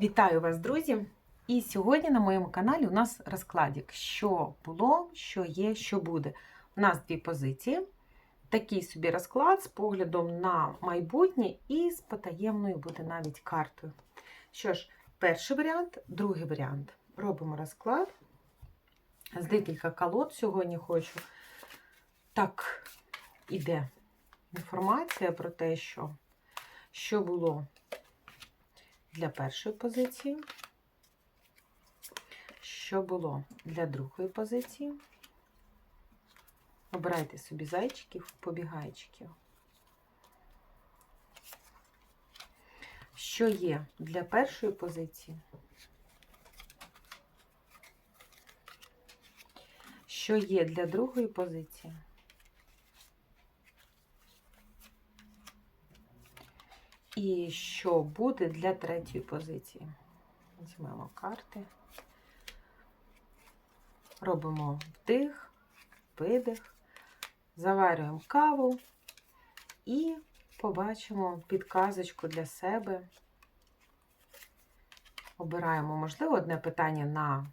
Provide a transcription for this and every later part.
Вітаю вас, друзі! І сьогодні на моєму каналі у нас розкладик, що було, що є, що буде. У нас дві позиції. Такий собі розклад з поглядом на майбутнє і з потаємною буде навіть картою. Що ж, перший варіант, другий варіант. Робимо розклад. З декілька колод сьогодні хочу. Так, іде інформація про те, що, що було для першої позиції, що було для другої позиції. Обирайте собі зайчиків, побігайчиків. Що є для першої позиції? Що є для другої позиції? І що буде для третьої позиції? Візьмемо карти. Робимо вдих, видих, заварюємо каву і побачимо підказочку для себе. Обираємо, можливо, одне питання на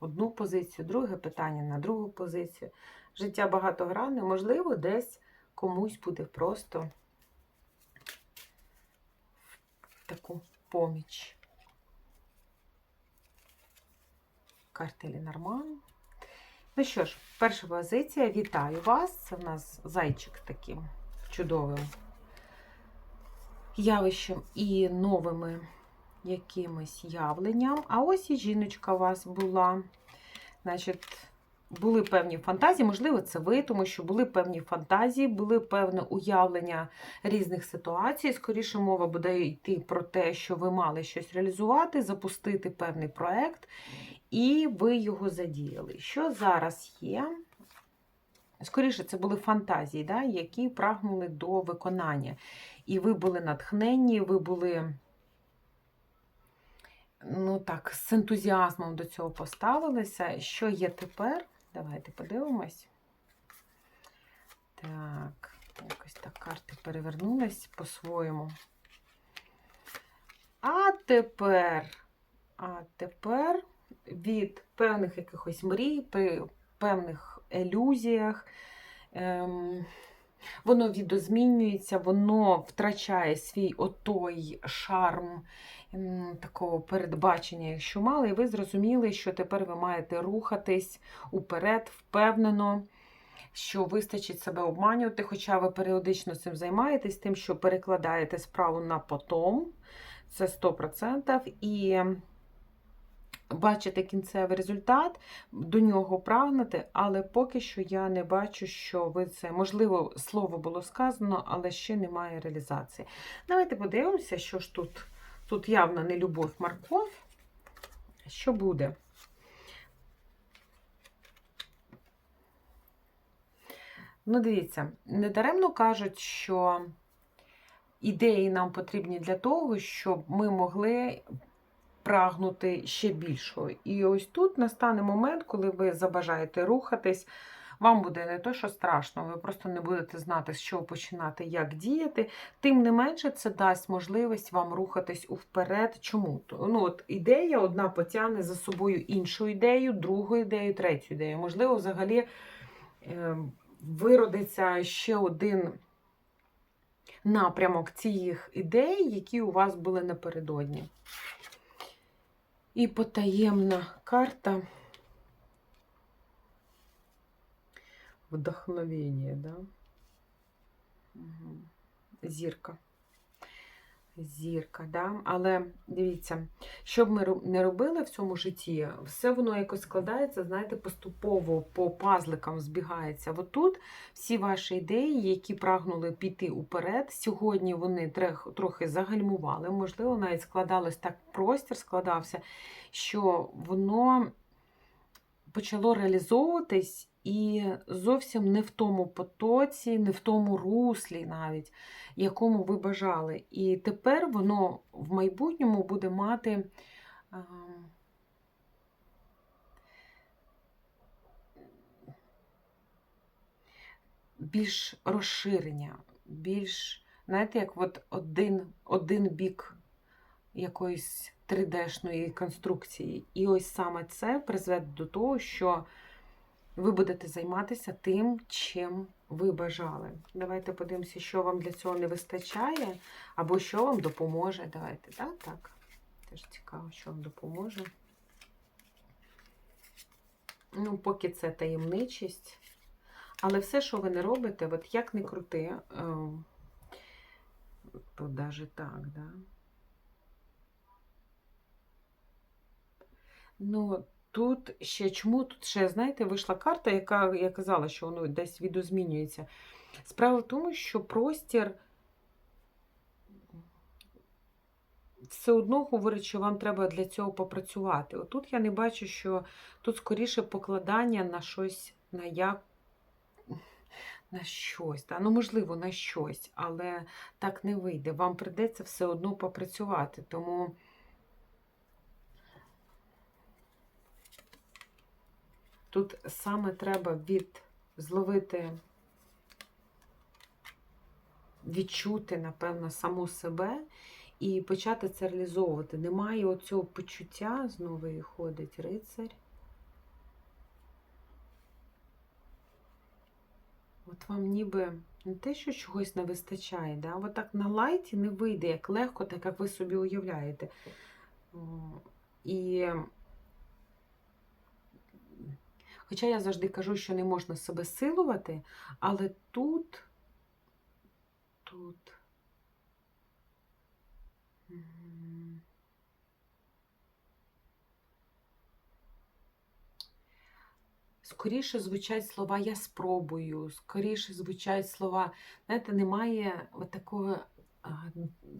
одну позицію, друге питання на другу позицію. Життя багатогранне, можливо, десь комусь буде просто таку поміч. Карти Ленорман. Ну що ж, перша позиція. Вітаю вас. Це в нас зайчик таким чудовим явищем і новими якимось явленням. А ось і жіночка у вас була. Значить, були певні фантазії, можливо, це ви, тому що були певні фантазії, були певне уявлення різних ситуацій. Скоріше мова буде йти про те, що ви мали щось реалізувати, запустити певний проект, і ви його задіяли. Що зараз є? Скоріше, це були фантазії, да, які прагнули до виконання. І ви були натхненні, ви були. Ну так, з ентузіазмом до цього поставилися. Що є тепер? Давайте подивимось. Так, якось так карти перевернулись по-своєму. А тепер, а тепер від певних якихось мрій, при певних ілюзіях. ем, воно відозмінюється, воно втрачає свій отой шарм такого передбачення, якщо мали, і ви зрозуміли, що тепер ви маєте рухатись уперед, впевнено, що вистачить себе обманювати, хоча ви періодично цим займаєтесь, тим, що перекладаєте справу на потом, це 100%, і бачите кінцевий результат, до нього прагнете, але поки що я не бачу, що ви це, можливо, слово було сказано, але ще немає реалізації. Давайте подивимося, що ж тут. Тут явно не любов морков. Що буде? Ну, дивіться, недаремно кажуть, що ідеї нам потрібні для того, щоб ми могли прагнути ще більшого. І ось тут настане момент, коли ви забажаєте рухатись. Вам буде не то, що страшно, ви просто не будете знати, з чого починати, як діяти. Тим не менше, це дасть можливість вам рухатись вперед. Чому? Ну, от Ідея одна потягне за собою іншу ідею, другу ідею, третю ідею. Можливо, взагалі е, виродиться ще один напрямок цих ідей, які у вас були напередодні. І потаємна карта. Вдохновення, да? Угу. Зірка. Зірка, да? Але дивіться, що б ми не робили в цьому житті, все воно якось складається, знаєте, поступово по пазликам збігається. От тут всі ваші ідеї, які прагнули піти уперед, сьогодні вони трохи загальмували, можливо, навіть складалось так, простір складався, що воно почало реалізовуватись. І зовсім не в тому потоці, не в тому руслі, навіть, якому ви бажали. І тепер воно в майбутньому буде мати більш розширення, більш, знаєте, як от один, один бік якоїсь 3D-шної конструкції. І ось саме це призведе до того, що ви будете займатися тим, чим ви бажали. Давайте подивимося, що вам для цього не вистачає, або що вам допоможе. Давайте, так? так. Теж цікаво, що вам допоможе. Ну, поки це таємничість. Але все, що ви не робите, от як не крути, ем, то навіть так, да? Ну, тут ще чому? Тут ще, знаєте, вийшла карта, яка я казала, що воно десь відозмінюється. Справа в тому, що простір все одно говорить, що вам треба для цього попрацювати. Отут я не бачу, що тут скоріше покладання на щось, на як. На щось, та? ну, можливо, на щось, але так не вийде. Вам придеться все одно попрацювати. Тому тут саме треба від зловити, відчути, напевно, саму себе і почати це реалізовувати. Немає оцього почуття, знову виходить рицарь. От вам ніби не те, що чогось не вистачає, да? от так на лайті не вийде, як легко, так як ви собі уявляєте. І Хоча я завжди кажу, що не можна себе силувати, але тут, тут. Скоріше звучать слова я спробую, скоріше звучать слова, знаєте, немає от такого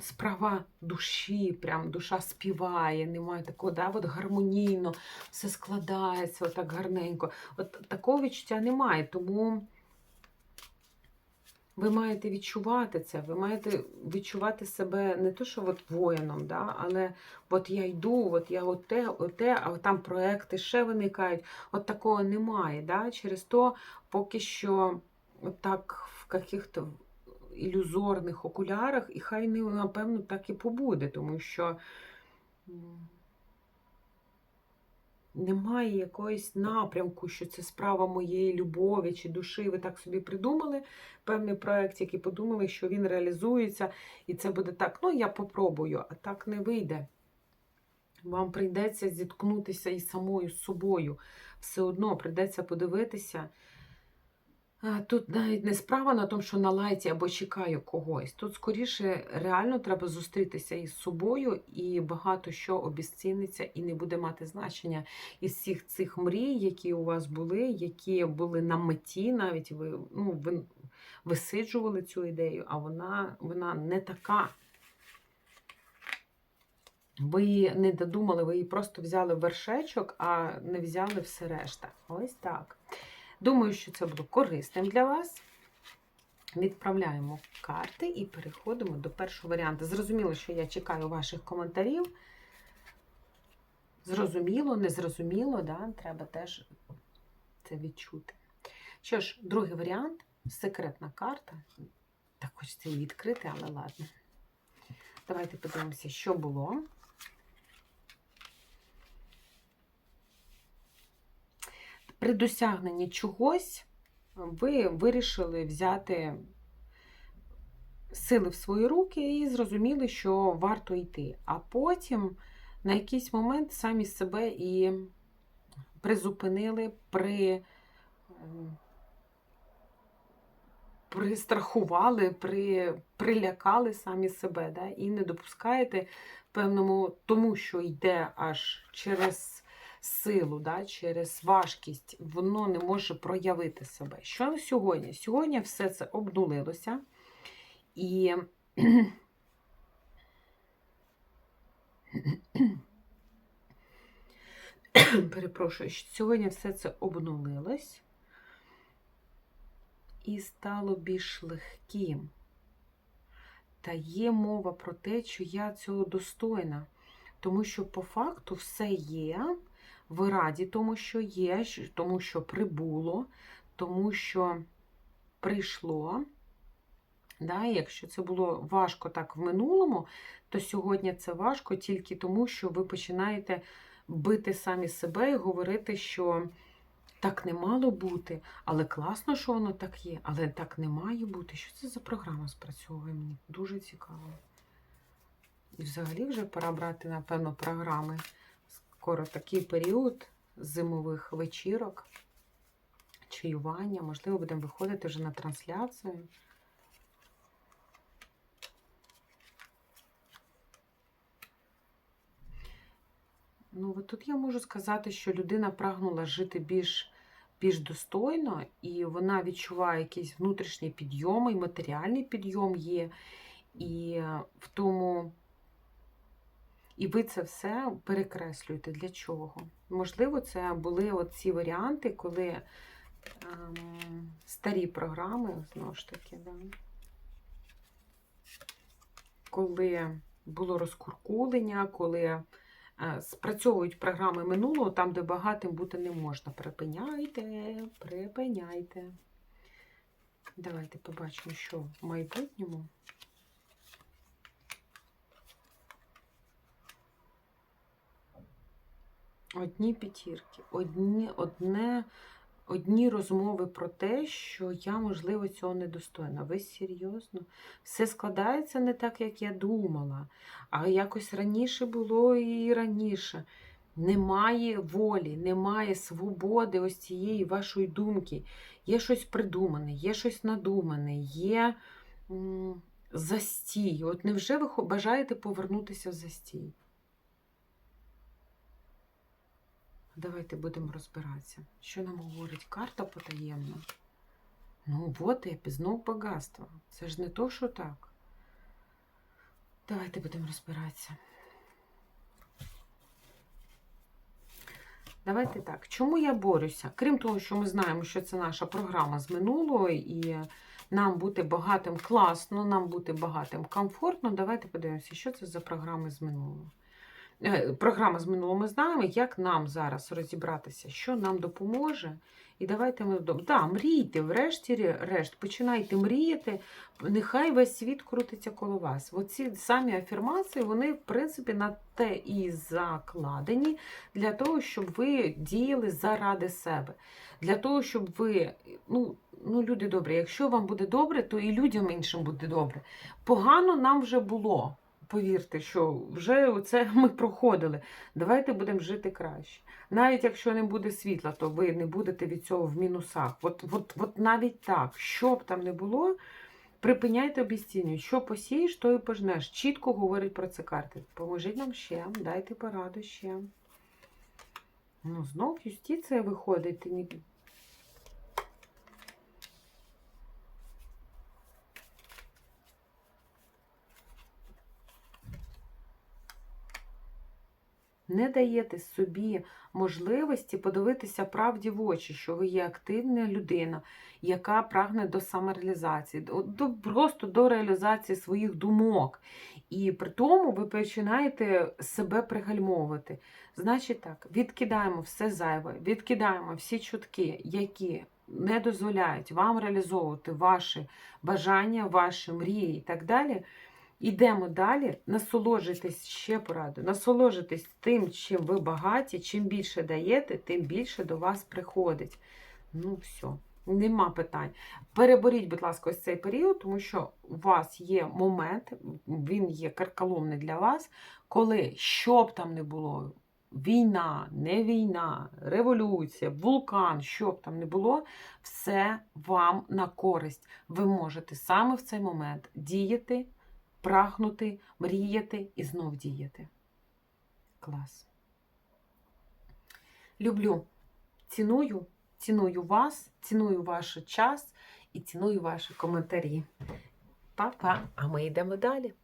справа душі, прям душа співає, немає такого, да, от гармонійно, все складається отак гарненько. От такого відчуття немає, тому ви маєте відчувати це, ви маєте відчувати себе не то, що от воїном, да, але от я йду, от я оте, оте, а там проекти ще виникають. От такого немає. Да? Через то поки що так в каких-то ілюзорних окулярах, і хай не, напевно, так і побуде, тому що немає якоїсь напрямку, що це справа моєї любові чи душі. Ви так собі придумали певний проект, який подумали, що він реалізується, і це буде так. Ну, я попробую, а так не вийде. Вам прийдеться зіткнутися із самою собою. Все одно прийдеться подивитися. Тут навіть не справа на тому, що на лайті або чекаю когось. Тут скоріше реально треба зустрітися із собою, і багато що обіціниться і не буде мати значення із всіх цих мрій, які у вас були, які були на меті, навіть ви ну, ви висиджували цю ідею, а вона, вона не така. Ви її не додумали, ви її просто взяли вершечок, а не взяли все решта. Ось так. Думаю, що це було корисним для вас. Відправляємо карти і переходимо до першого варіанту. Зрозуміло, що я чекаю ваших коментарів. Зрозуміло, незрозуміло, да? треба теж це відчути. Що ж, другий варіант секретна карта. Так хочеться її відкрити, але ладно. Давайте подивимося, що було. При досягненні чогось ви вирішили взяти сили в свої руки і зрозуміли, що варто йти. А потім на якийсь момент самі себе і призупинили, при, пристрахували, при, прилякали самі себе, да? і не допускаєте певному, тому що йде аж через силу, да, через важкість, воно не може проявити себе. Що сьогодні? Сьогодні все це обнулилося. І перепрошую, сьогодні все це обнулилось і стало більш легким. Та є мова про те, що я цього достойна. Тому що по факту все є, ви раді тому, що є, тому що прибуло, тому що прийшло. Да, якщо це було важко так в минулому, то сьогодні це важко тільки тому, що ви починаєте бити самі себе і говорити, що так не мало бути, але класно, що воно так є, але так не має бути. Що це за програма спрацьовує мені? Дуже цікаво. І взагалі вже пора брати, напевно, програми. Скоро такий період зимових вечірок, чаювання. Можливо, будемо виходити вже на трансляцію. Ну, от тут я можу сказати, що людина прагнула жити більш, більш достойно, і вона відчуває якийсь внутрішній підйом, і матеріальний підйом є. І в тому, і ви це все перекреслюєте. Для чого? Можливо, це були ці варіанти, коли ем, старі програми, знову ж таки, да, коли було розкуркулення, коли е, спрацьовують програми минулого, там, де багатим бути не можна. Припиняйте, припиняйте. Давайте побачимо, що в майбутньому. Одні п'ятірки, одні, одне, одні розмови про те, що я, можливо, цього недостойна. Ви серйозно? Все складається не так, як я думала, а якось раніше було і раніше. Немає волі, немає свободи ось цієї вашої думки. Є щось придумане, є щось надумане, є м, застій. От невже ви бажаєте повернутися в застій? Давайте будемо розбиратися. Що нам говорить карта потаємна? Ну, от і знов багатство. Це ж не то, що так. Давайте будемо розбиратися. Давайте так. Чому я борюся? Крім того, що ми знаємо, що це наша програма з минулого, і нам бути багатим класно, нам бути багатим комфортно. Давайте подивимося, що це за програми з минулого. Е, Програма з минулого ми знаємо, як нам зараз розібратися, що нам допоможе. І давайте ми вдома. Да, мрійте, врешті решт, починайте мріяти, нехай весь світ крутиться коло вас. Оці самі афірмації, вони, в принципі, на те і закладені для того, щоб ви діяли заради себе. Для того, щоб ви, ну, ну, люди добрі, якщо вам буде добре, то і людям іншим буде добре. Погано нам вже було. Повірте, що вже це ми проходили. Давайте будемо жити краще. Навіть якщо не буде світла, то ви не будете від цього в мінусах. От, от, от навіть так, що б там не було, припиняйте обіцінювати. Що посієш, то і пожнеш. Чітко говорить про це карти. Поможіть нам ще, дайте пораду ще. Ну, знов юстиція виходить. Не даєте собі можливості подивитися правді в очі, що ви є активна людина, яка прагне до самореалізації, до, просто до реалізації своїх думок. І при тому ви починаєте себе пригальмовувати. Значить так, відкидаємо все зайве, відкидаємо всі чутки, які не дозволяють вам реалізовувати ваші бажання, ваші мрії і так далі. Ідемо далі, насолоджуйтесь ще порадою, насолоджуйтесь тим, чим ви багаті, чим більше даєте, тим більше до вас приходить. Ну, все, нема питань. Переборіть, будь ласка, ось цей період, тому що у вас є момент, він є карколомний для вас, коли що б там не було, війна, не війна, революція, вулкан, що б там не було, все вам на користь. Ви можете саме в цей момент діяти прагнути, мріяти і знов діяти. Клас. Люблю, ціную, ціную вас, ціную ваш час і ціную ваші коментарі. Па-па! А ми йдемо далі.